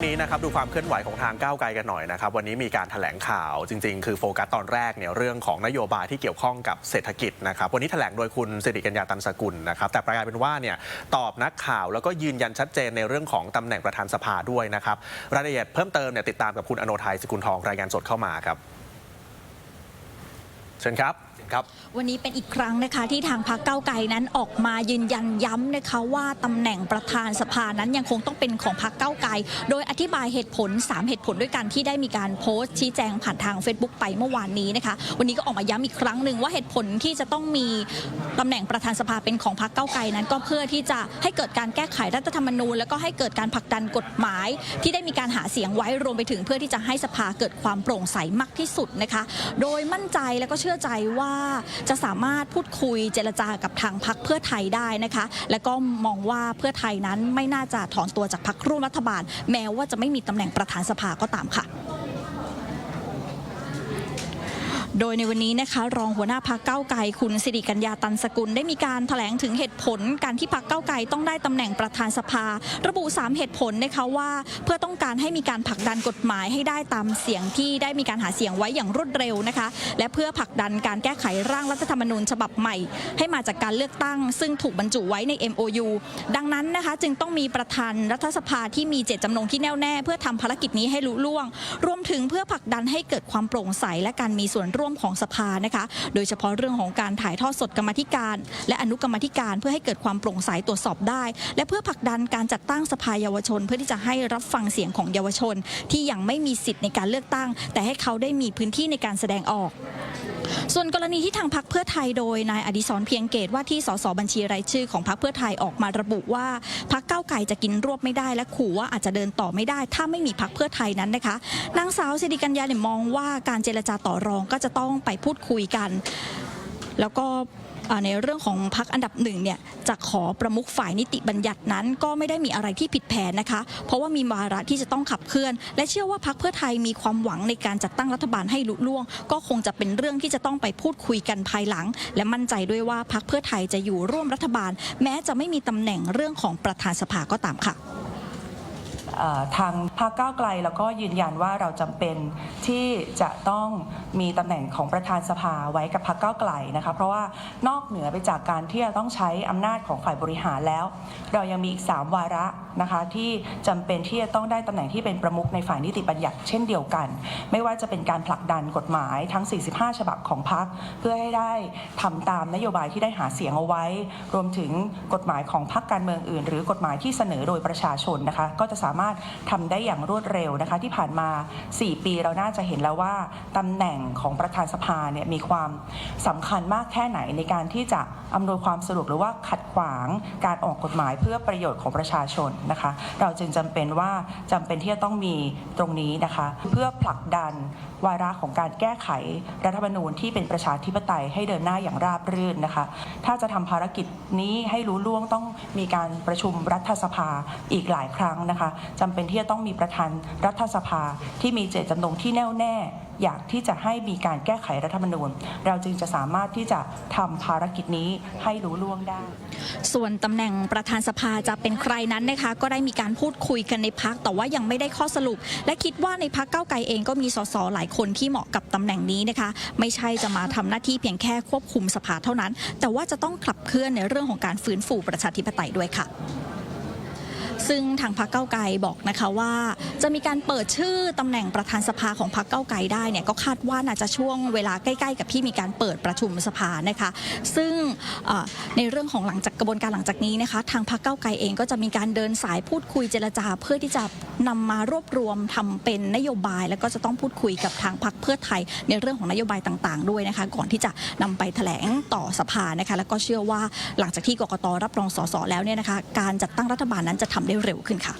นี้นะครับดูความเคลื่อนไหวของทางก้าวไกลกันหน่อยนะครับวันนี้มีการถแถลงข่าวจริง ๆ คือโฟกัสตอนแรกเนี่ยเรื่องของนโยบายที่เกี่ยวข้องกับเศรษฐกิจนะครับวันนี้แถลงโดยคุณสิริกัญญาตันสกุลนะครับแต่ประกาศเป็นว่าเนี่ยตอบนักข่าวแล้วก็ยืนยันชัดเจนในเรื่องของตำแหน่งประธานสภาด้วยนะครับรายละเอียดเพิ่มเติมเนี่ยติดตามกับคุณอโนไทยสกุลทองรายงานสดเข้ามาครับเชิญครับ ครับ วันนี้เป็นอีกครั้งนะคะ ที่ทางพรรคเก้าวไกลนั้นออกมายืนยันย้ำนะคะว่าตำแหน่งประธานสภานั้นยังคงต้องเป็นของพรรคเก้าวไกล โดยอธิบายเหตุผล 3 เหตุผลด้วยกันที่ได้มีการโพสต์ชี้แจงผ่านทาง Facebook ไปเมื่อวานนี้นะคะ วันนี้ก็ออกมาย้ำอีกครั้งหนึ่งว่าเหตุผลที่จะต้องมีตำแหน่งประธานสภาเป็นของพรรคเก้าวไกลนั้น ก็เพื่อที่จะให้เกิดการแก้ไขรัฐธรรมนูญ แล้วก็ให้เกิดการผลักดันกฎหมาย ที่ได้มีการหาเสียงไว้รวมไปถึงเพื่อที่จะให้สภาเกิดความโปร่งใสมากที่สุดนะคะ โดยมั่นใจแล้วก็เชื่อใจว่าจะสามารถพูดคุยเจรจากับทางพรรคเพื่อไทยได้นะคะ และก็มองว่าเพื่อไทยนั้นไม่น่าจะถอนตัวจากพรรคร่วมรัฐบาล แม้ว่าจะไม่มีตำแหน่งประธานสภาก็ตามค่ะ โดยในวันนี้นะคะ รองหัวหน้าพักเก้าไกลคุณสิริกัญญาตันสกุลได้มีการแถลงถึงเหตุผลการที่พักเก้าไกลต้องได้ตำแหน่งประธานสภา ระบุ 3 เหตุผลนะคะว่าเพื่อต้องการให้มีการผลักดันกฎหมายให้ได้ตามเสียงที่ได้มีการหาเสียงไว้อย่างรวดเร็วนะคะ และเพื่อผลักดันการแก้ไขร่างรัฐธรรมนูญฉบับใหม่ ให้มาจากการเลือกตั้ง ซึ่งถูกบรรจุไว้ใน MOU ดังนั้นนะคะ จึงต้องมีประธานรัฐสภาที่มีเจตจำนงที่แน่วแน่เพื่อทำภารกิจนี้ให้ลุล่วง รวมถึงเพื่อผลักดันให้เกิดความโปร่งใสและการมีส่วนร่วมของสภานะคะ โดยเฉพาะเรื่องของการถ่ายทอดสดกรรมธิการ และอนุกรรมธิการเพื่อให้เกิดความโปร่งใสตรวจสอบได้ และเพื่อผลักดันการจัดตั้งสภาเยาวชน เพื่อที่จะให้รับฟังเสียงของเยาวชน ที่ยังไม่มีสิทธิ์ในการเลือกตั้ง แต่ให้เขาได้มีพื้นที่ในการแสดงออก ส่วนกรณีที่ทางพักเพื่อไทยโดยนายอดิศรเพียงเกตว่าที่สสบัญชีรายชื่อของพักเพื่อไทยออกมาระบุว่าพักเก้าวไก่จะกินรวบไม่ได้และขู่ว่าอาจจะเดินต่อไม่ได้ ถ้าไม่มีพักเพื่อไทยนั้นนะคะนางสาวสิริกัญญาเนี่ยมองว่าการเจรจาต่อรองก็จะต้องไปพูดคุยกัน แล้วก็ ในเรื่องของพักอันดับหนึ่งเนี่ยจะขอประมุขฝ่ายนิติบัญญัตินั้น ก็ไม่ได้มีอะไรที่ผิดแผนนะคะ เพราะว่ามีวาระที่จะต้องขับเคลื่อน และเชื่อว่าพักเพื่อไทยมีความหวังในการจัดตั้งรัฐบาลให้ลุล่วง ก็คงจะเป็นเรื่องที่จะต้องไปพูดคุยกันภายหลัง และมั่นใจด้วยว่าพักเพื่อไทยจะอยู่ร่วมรัฐบาล แม้จะไม่มีตำแหน่งเรื่องของประธานสภาก็ตามค่ะ ทางพรรคก้าวไกลแล้วก็ยืนยันว่าเราจำเป็นที่จะต้องมีตำแหน่งของประธานสภาไว้กับพรรคก้าวไกลนะคะเพราะว่านอกเหนือไปจากการที่จะต้องใช้อำนาจของฝ่ายบริหารแล้ว เรายังมีอีก 3 วาระนะคะที่จำเป็นที่จะต้องได้ตำแหน่งที่เป็นประมุขในฝ่ายนิติบัญญัติเช่นเดียวกัน ไม่ว่าจะเป็นการผลักดันกฎหมายทั้ง 45 ฉบับของพรรคเพื่อให้ได้ทำตามนโยบายที่ได้หาเสียงเอาไว้ รวมถึงกฎหมายของพรรคการเมืองอื่น หรือกฎหมายที่เสนอโดยประชาชนนะคะก็จะสามารถทำได้อย่างรวดเร็วนะคะ ที่ผ่านมา 4 ปีเราน่าจะเห็นแล้วว่าตำแหน่งของประธานสภาเนี่ยมีความสำคัญมากแค่ไหนในการที่จะอำนวยความสะดวกหรือว่าขัดขวางการออกกฎหมายเพื่อประโยชน์ของประชาชนนะคะ เราจึงจำเป็นว่าจำเป็นที่จะต้องมีตรงนี้นะคะ เพื่อผลักดันวาระของการแก้ไขรัฐธรรมนูญที่เป็นประชาธิปไตยให้เดินหน้าอย่างราบรื่นนะคะ ถ้าจะทำภารกิจนี้ให้รู้ล่วงต้องมีการประชุมรัฐสภาอีกหลายครั้งนะคะจำเป็นที่จะต้องมีประธานรัฐสภาที่มีเจตจำนงที่แน่วแน่ อยากที่จะให้มีการแก้ไขรัฐธรรมนูญ เราจึงจะสามารถที่จะทำภารกิจนี้ให้รู้ล่วงได้ ส่วนตำแหน่งประธานสภาจะเป็นใครนั้นนะคะก็ได้มีการพูดคุยกันในพักแต่ว่ายังไม่ได้ข้อสรุป และคิดว่าในพักเก้าไกลเองก็มีสสหลายคนที่เหมาะกับตำแหน่งนี้นะคะ ไม่ใช่จะมาทำหน้าที่เพียงแค่ควบคุมสภาเท่านั้น แต่ว่าจะต้องขับเคลื่อนในเรื่องของการฟื้นฟูประชาธิปไตยด้วยค่ะ ซึ่งทางพรรคเก้าไกลบอกนะคะว่า จะมีการเปิดชื่อตำแหน่งประธานสภาของพรรคเก้าไกลได้เนี่ยก็คาดว่าน่าจะช่วงเวลาใกล้ๆ กับที่มีการเปิดประชุมสภานะคะ ซึ่งในเรื่องของหลังจากกระบวนการหลังจากนี้นะคะ ทางพรรคเก้าไกลเองก็จะมีการเดินสายพูดคุยเจรจา เพื่อที่จะนำมารวบรวมทำเป็นนโยบาย แล้วก็จะต้องพูดคุยกับทางพรรคเพื่อไทย ในเรื่องของนโยบายต่างๆ ด้วยนะคะ ก่อนที่จะนำไปแถลงต่อสภานะคะ แล้วก็เชื่อว่าหลังจากที่กกตรับรองสสแล้วเนี่ยนะคะ การจัดตั้งรัฐบาลนั้นจะทำได้เร็วขึ้นค่ะ